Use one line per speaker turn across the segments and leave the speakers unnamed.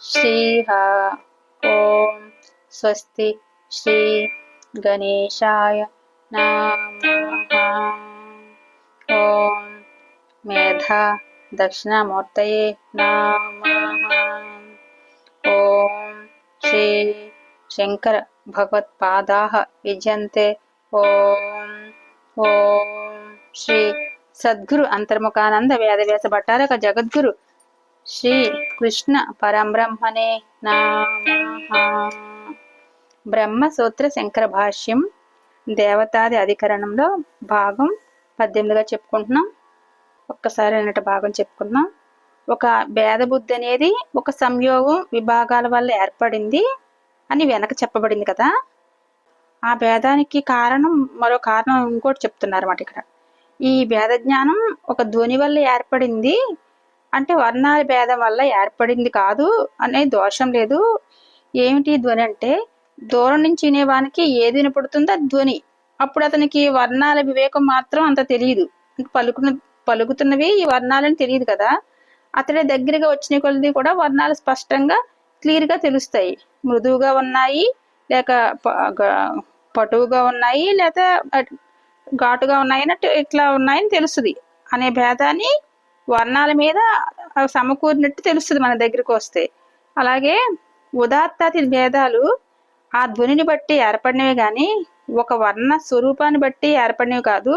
శ్రీహ ఓం స్వస్తి శ్రీ గణేశాయ నమః ఓం మేధా దక్షిణామూర్తయే నమః ఓం శ్రీ శంకర భగవత్పాదాः విజయంతే ఓం ఓం శ్రీ సద్గురు అంతర్ముఖానంద వేదవ్యాస భట్టారక జగద్గురు శ్రీ కృష్ణ పరబ్రహ్మణే బ్రహ్మ బ్రహ్మసూత్ర శంకర భాష్యం దేవతాది అధికరణంలో భాగం పద్దెనిమిదిగా చెప్పుకుంటున్నాం. ఒక్కసారి అన్నట్టు భాగం చెప్పుకుందాం ఒక భేద బుద్ధి అనేది ఒక సంయోగం విభాగాల వల్ల ఏర్పడింది అని వెనక చెప్పబడింది కదా. ఆ భేదానికి కారణం మరో కారణం ఇంకోటి చెప్తున్నారు అన్నమాట ఇక్కడ. ఈ భేద జ్ఞానం ఒక ధ్వని వల్ల ఏర్పడింది అంటే వర్ణాల భేదం వల్ల ఏర్పడింది కాదు అనే దోషం లేదు. ఏమిటి ధ్వని అంటే దూరం నుంచి వినేవానికి ఏది వినపడుతుందో అది ధ్వని. అప్పుడు అతనికి వర్ణాల వివేకం మాత్రం అంత తెలియదు. పలుకున్న పలుకుతున్నవి ఈ వర్ణాలని తెలియదు కదా. అతడి దగ్గరగా వచ్చిన కొలది కూడా వర్ణాలు స్పష్టంగా క్లియర్గా తెలుస్తాయి. మృదువుగా ఉన్నాయి లేక పటువుగా ఉన్నాయి లేదా ఘాటుగా ఉన్నాయి అన్నట్టు ఇట్లా ఉన్నాయని తెలుస్తుంది. అనే భేదాన్ని వర్ణాల మీద సమకూరినట్టు తెలుస్తుంది మన దగ్గరికి వస్తే. అలాగే ఉదాత్తాది భేదాలు ఆ ధ్వనిని బట్టి ఏర్పడినవి కానీ ఒక వర్ణ స్వరూపాన్ని బట్టి ఏర్పడినవి కాదు.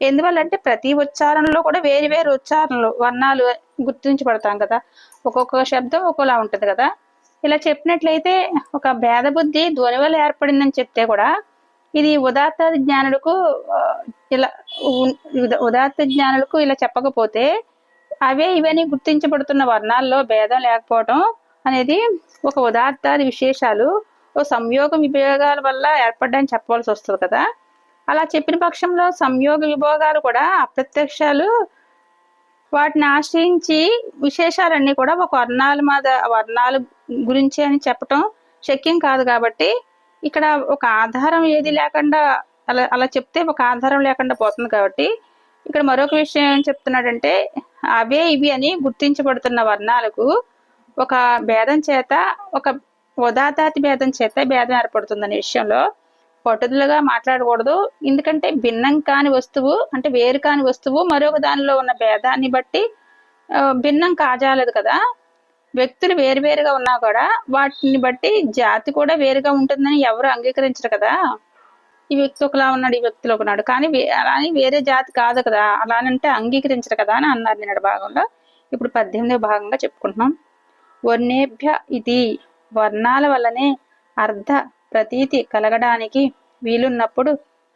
ఎందువల్లంటే ప్రతి ఉచ్చారణలో కూడా వేరు వేరు ఉచ్చారణలు వర్ణాలు గుర్తించబడతాం కదా. ఒక్కొక్క శబ్దం ఒక్కోలా ఉంటుంది కదా. ఇలా చెప్పినట్లయితే ఒక భేద బుద్ధి ధ్వని వల్ల ఏర్పడిందని చెప్తే కూడా ఇది ఉదాత్త జ్ఞానులకు ఇలా ఉ- ఉదాత్త జ్ఞానులకు ఇలా చెప్పకపోతే అవే ఇవన్నీ గుర్తించబడుతున్న వర్ణాల్లో భేదం లేకపోవడం అనేది ఒక ఉదాత్తాది విశేషాలు ఓ సంయోగ విభోగాల వల్ల ఏర్పడ్డాయని చెప్పవలసి వస్తుంది కదా. అలా చెప్పిన పక్షంలో సంయోగ విభోగాలు కూడా అప్రత్యక్షాలు. వాటిని ఆశ్రయించి విశేషాలన్నీ కూడా ఒక వర్ణాల మీద వర్ణాలు గురించి అని చెప్పటం శక్యం కాదు కాబట్టి ఇక్కడ ఒక ఆధారం ఏది లేకుండా అలా అలా చెప్తే ఒక ఆధారం లేకుండా పోతుంది కాబట్టి ఇక్కడ మరొక విషయం ఏం చెప్తున్నాడంటే అవే ఇవి అని గుర్తించబడుతున్న వర్ణాలకు ఒక భేదం చేత ఒక ఉదాతాతి భేదం చేత భేదం ఏర్పడుతుందనే విషయంలో పట్టుదలగా మాట్లాడకూడదు. ఎందుకంటే భిన్నం కాని వస్తువు అంటే వేరు కాని వస్తువు మరొక దానిలో ఉన్న భేదాన్ని బట్టి భిన్నం కాజాలదు కదా. వ్యక్తులు వేరువేరుగా ఉన్నా కూడా వాటిని బట్టి జాతి కూడా వేరుగా ఉంటుందని ఎవరు అంగీకరించరు కదా. ఈ వ్యక్తి ఒకలా ఉన్నాడు ఈ వ్యక్తులు ఒకనాడు. కానీ అలానే అలా అని వేరే జాతి కాదు కదా. అలా అని అంటే అంగీకరించరు కదా అని అన్నారు నిన్నటి భాగంలో. ఇప్పుడు పద్దెనిమిదో భాగంగా చెప్పుకుంటున్నాం. వర్ణేభ్య ఇది. వర్ణాల వల్లనే అర్ధ ప్రతీతి కలగడానికి వీలున్నప్పుడు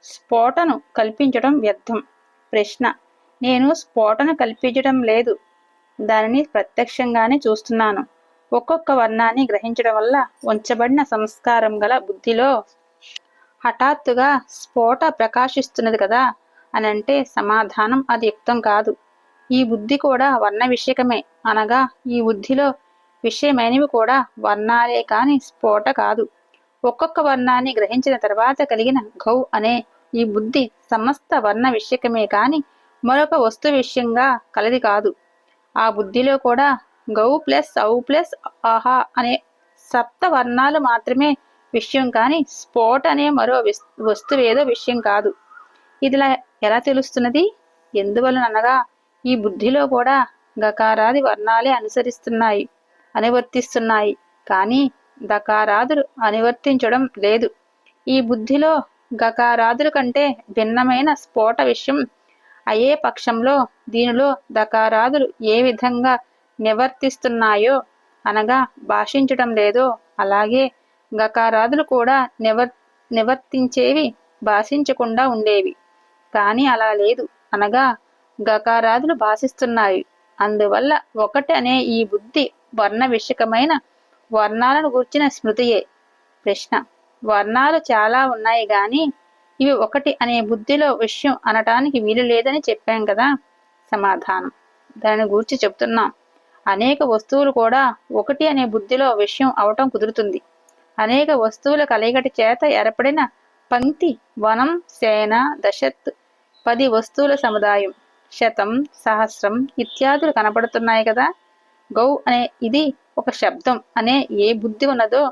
స్ఫోటను కల్పించడం వ్యర్థం. ప్రశ్న నేను స్ఫోటను కల్పించడం లేదు. దానిని ప్రత్యక్షంగానే చూస్తున్నాను. ఒక్కొక్క వర్ణాన్ని గ్రహించడం వల్ల ఉంచబడిన సంస్కారం గల బుద్ధిలో హఠాత్తుగా స్ఫోట ప్రకాశిస్తున్నది కదా అని అంటే సమాధానం అది యుక్తం కాదు. ఈ బుద్ధి కూడా వర్ణ విషయకమే అనగా ఈ బుద్ధిలో విషయమైనవి కూడా వర్ణాలే కాని స్ఫోట కాదు. ఒక్కొక్క వర్ణాన్ని గ్రహించిన తర్వాత కలిగిన గౌ అనే ఈ బుద్ధి సమస్త వర్ణ విషయకమే కాని మరొక వస్తు విషయంగా కలది కాదు. ఆ బుద్ధిలో కూడా గౌ ప్లస్ ఔ ప్లస్ ఆహా అనే సప్త వర్ణాలు మాత్రమే విషయం కానీ స్ఫోట్ అనే మరో విస్- వస్తువేదో విషయం కాదు. ఇదిలా ఎలా తెలుస్తున్నది? ఎందువలన అనగా ఈ బుద్ధిలో కూడా గకారాది వర్ణాలే అనుసరిస్తున్నాయి అనువర్తిస్తున్నాయి. కానీ దకారాదులు అనువర్తించడం లేదు. ఈ బుద్ధిలో గకారాదుల కంటే భిన్నమైన స్ఫోట విషయం అయ్యే పక్షంలో దీనిలో దకారాదులు ఏ విధంగా నివర్తిస్తున్నాయో అనగా భాషించడం లేదో అలాగే గకారాదులు కూడా నివర్ నివర్తించేవి భాషించకుండా ఉండేవి. కానీ అలా లేదు. అనగా గకారాదులు భాషిస్తున్నాయి. అందువల్ల ఒకటి అనే ఈ బుద్ధి వర్ణ విషయకమైన వర్ణాలను గూర్చిన స్మృతియే. ప్రశ్న వర్ణాలు చాలా ఉన్నాయి గాని ఇవి ఒకటి అనే బుద్ధిలో విషయం అనటానికి వీలు లేదని చెప్పాం కదా సమాధానం. దాని గూర్చి చెప్తున్నాం. అనేక వస్తువులు కూడా ఒకటి అనే బుద్ధిలో విషయం అవటం కుదురుతుంది. అనేక వస్తువుల కలయికటి చేత ఏర్పడిన పంక్తి వనం సేన దశత్ పది వస్తువుల సముదాయం. శతం సహస్రం ఇత్యాదులు కనపడుతున్నాయి కదా? గౌ అనే ఇది ఒక శబ్దం అనే ఏ బుద్ధి ఉన్నదో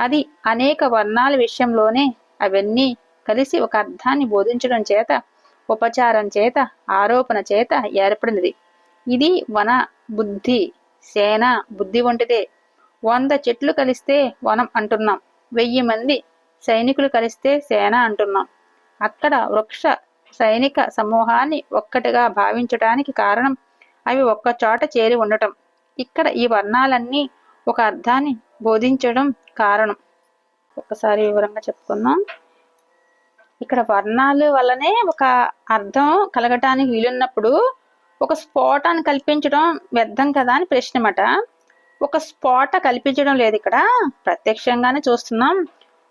అది అనేక వర్ణాల విషయంలోనే అవన్నీ కలిసి ఒక అర్థాన్ని బోధించడం చేత ఉపచారం చేత ఆరోపణ చేత ఏర్పడినది. ఇది వన బుద్ధి సేన బుద్ధి వంటిదే. వంద చెట్లు కలిస్తే వనం అంటున్నాం. వెయ్యి మంది సైనికులు కలిస్తే సేన అంటున్నాం. అక్కడ వృక్ష సైనిక సమూహాన్ని ఒక్కటిగా భావించటానికి కారణం అవి ఒక్క చోట చేరి ఉండటం. ఇక్కడ ఈ వర్ణాలన్నీ ఒక అర్థాన్ని బోధించడం కారణం. ఒకసారి వివరంగా చెప్పుకుందాం. ఇక్కడ వర్ణాలు వల్లనే ఒక అర్థం కలగటానికి వీలున్నప్పుడు ఒక స్ఫోటాన్ని కల్పించడం వ్యర్థం కదా అని ప్రశ్నమాట. ఒక స్ఫోట కల్పించడం లేదు ఇక్కడ. ప్రత్యక్షంగానే చూస్తున్నాం.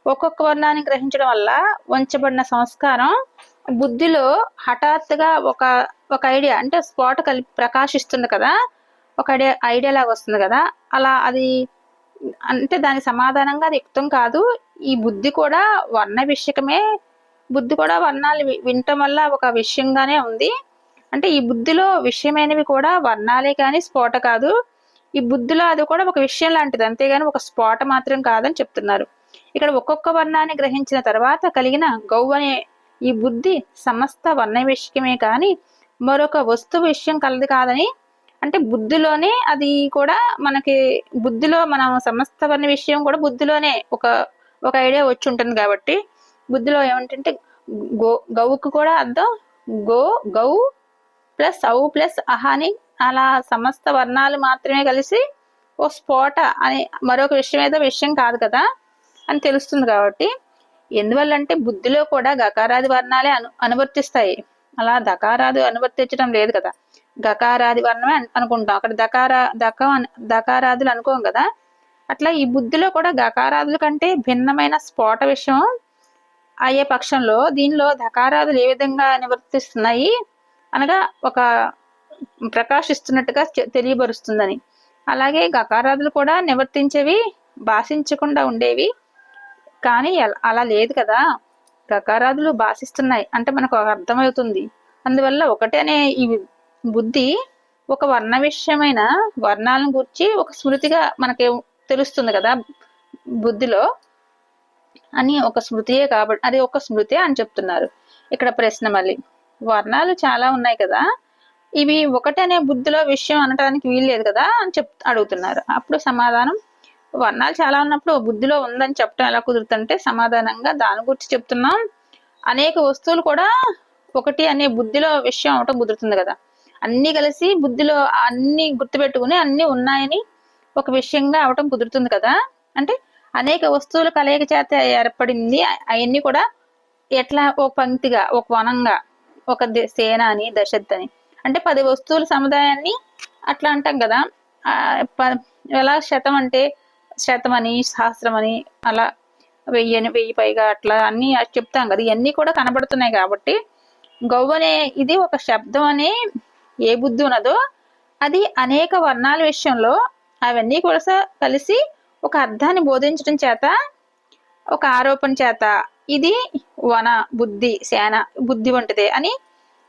ఒక్కొక్క వర్ణాన్ని గ్రహించడం వల్ల ఉంచబడిన సంస్కారం బుద్ధిలో హఠాత్తుగా ఒక ఒక ఐడియా అంటే స్పాట్ కలిపి ప్రకాశిస్తుంది కదా. ఒక ఐడియా ఐడియా లాగా వస్తుంది కదా. అలా అది అంటే దానికి సమాధానంగా అది యుక్తం కాదు. ఈ బుద్ధి కూడా వర్ణ విషయకమే. బుద్ధి కూడా వర్ణాలు వినటం వల్ల ఒక విషయంగానే ఉంది. అంటే ఈ బుద్ధిలో విషయమైనవి కూడా వర్ణాలే కానీ స్ఫోట కాదు. ఈ బుద్ధిలో అది కూడా ఒక విషయం లాంటిది. అంతేగాని ఒక స్పాట మాత్రం కాదని చెప్తున్నారు. ఇక్కడ ఒక్కొక్క వర్ణాన్ని గ్రహించిన తర్వాత కలిగిన గౌ అనే ఈ బుద్ధి సమస్త వర్ణ విషయమే కానీ మరొక వస్తు విషయం కలది కాదని అంటే బుద్ధిలోనే అది కూడా మనకి బుద్ధిలో మనం సమస్త వర్ణ విషయం కూడా బుద్ధిలోనే ఒక ఒక ఐడియా వచ్చి ఉంటుంది కాబట్టి బుద్ధిలో ఏమంటే గో గౌకు కూడా అర్థం గో గౌ ప్లస్ ఔ ప్లస్ అహాని అలా సమస్త వర్ణాలు మాత్రమే కలిసి ఓ స్ఫోట అని మరొక విషయం ఏదో విషయం కాదు కదా అని తెలుస్తుంది కాబట్టి ఎందువల్లంటే బుద్ధిలో కూడా గకారాది వర్ణాలే అను అనువర్తిస్తాయి. అలా దకారాది అనువర్తించడం లేదు కదా. గకారాది వర్ణమే అనుకుంటాం. అక్కడ దకారా దక దకారాదులు అనుకోం కదా. అట్లా ఈ బుద్ధిలో కూడా గకారాదుల కంటే భిన్నమైన స్ఫోట విషయం అయ్యే పక్షంలో దీనిలో దకారాదులు ఏ విధంగా నివర్తిస్తున్నాయి అనగా ఒక ప్రకాశిస్తున్నట్టుగా తెలియబరుస్తుందని. అలాగే గకారాదులు కూడా నివర్తించేవి భాషించకుండా ఉండేవి. కానీ అలా లేదు కదా. గకారాదులు భాషిస్తున్నాయి అంటే మనకు అర్థమవుతుంది. అందువల్ల ఒకటనే అనే ఈ బుద్ధి ఒక వర్ణ విషయమైన వర్ణాలను గురించి ఒక స్మృతిగా మనకి తెలుస్తుంది కదా బుద్ధిలో. అని ఒక స్మృతియే కాబట్టి అది ఒక స్మృతి అని చెప్తున్నారు. ఇక్కడ ప్రశ్న మళ్ళీ. వర్ణాలు చాలా ఉన్నాయి కదా. ఇవి ఒకటనే బుద్ధిలో విషయం అనటానికి వీల్లేదు కదా అని చెప్ అడుగుతున్నారు. అప్పుడు సమాధానం వర్ణాలు చాలా ఉన్నప్పుడు బుద్ధిలో ఉందని చెప్పడం ఎలా కుదురుతుంటే సమాధానంగా దాని గురించి చెప్తున్నాం. అనేక వస్తువులు కూడా ఒకటి అనే బుద్ధిలో విషయం అవటం కుదురుతుంది కదా. అన్ని కలిసి బుద్ధిలో అన్ని గుర్తుపెట్టుకుని అన్ని ఉన్నాయని ఒక విషయంగా అవటం కుదురుతుంది కదా. అంటే అనేక వస్తువుల కలయిక చేత ఏర్పడింది అవన్నీ కూడా ఎట్లా ఒక పంక్తిగా ఒక వనంగా ఒక సేన అని దశత్ అని అంటే పది వస్తువుల సముదాయాన్ని అట్లా అంటాం కదా. ఎలా శతం అంటే శతం అని సహస్రం అని అలా వెయ్యి వెయ్యి పైగా అట్లా అన్ని చెప్తాం కదా. ఇవన్నీ కూడా కనబడుతున్నాయి కాబట్టి గవ్వనే ఇది ఒక శబ్దం అనే ఏ బుద్ధి ఉన్నదో అది అనేక వర్ణాల విషయంలో అవన్నీ కూడా కలిసి ఒక అర్థాన్ని బోధించడం చేత ఒక ఆరోపణ చేత ఇది వన బుద్ధి సేన బుద్ధి వంటిదే అని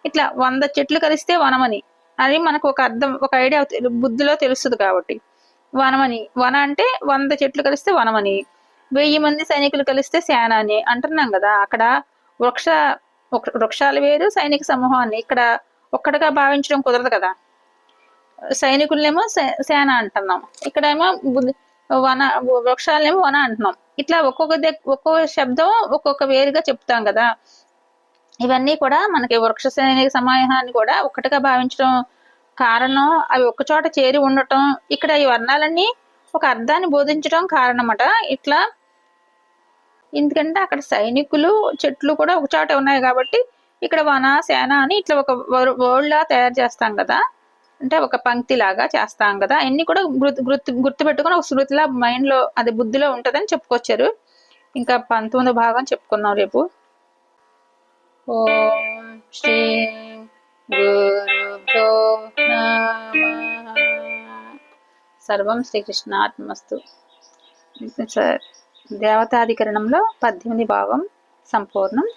ఇట్లా వంద చెట్లు కలిస్తే వనమని. అది మనకు ఒక అర్థం ఒక ఐడియా బుద్ధిలో తెలుస్తుంది కాబట్టి. వనమని. వన అంటే వంద చెట్లు కలిస్తే వనమని. వెయ్యి మంది సైనికులు కలిస్తే సేన అని అంటున్నాం కదా. అక్కడ వృక్ష వృక్షాలు వేరు సైనిక సమూహాన్ని. ఇక్కడ ఒక్కడిగా భావించడం కుదరదు కదా. సైనికులనేమో సేన అంటున్నాం. ఇక్కడేమో వన వృక్షాలనేమో వన అంటున్నాం. ఇట్లా ఒక్కొక్క ఒక్కొక్క శబ్దం ఒక్కొక్క వేరుగా చెప్తాం కదా. ఇవన్నీ కూడా మనకి వృక్ష సైనిక సమాహాన్ని కూడా ఒక్కటిగా భావించడం కారణం. అవి చోట చేరి ఉండటం ఇక్కడ ఈ వర్ణాలన్నీ ఒక అర్థాన్ని బోధించడం కారణమట. ఇట్లా ఎందుకంటే అక్కడ సైనికులు చెట్లు కూడా ఒక చోట ఉన్నాయి కాబట్టి ఇక్కడ వన సేన అని ఇట్లా ఒక వర్డ్ లా తయారు చేస్తాం కదా. అంటే ఒక పంక్తి లాగా చేస్తాం కదా. అన్ని కూడా గుర్తు గుర్తు పెట్టుకుని ఒక శృతిలా మైండ్లో అది బుద్ధిలో ఉంటుందని చెప్పుకొచ్చారు. ఇంకా పంతొమ్మిదో భాగం చెప్పుకున్నాం రేపు. ఓం శ్రీ గురుభ్యో సర్వం శ్రీకృష్ణాత్మస్తు సార్ దేవతాధికరణంలో పద్దెనిమిది భాగం సంపూర్ణం.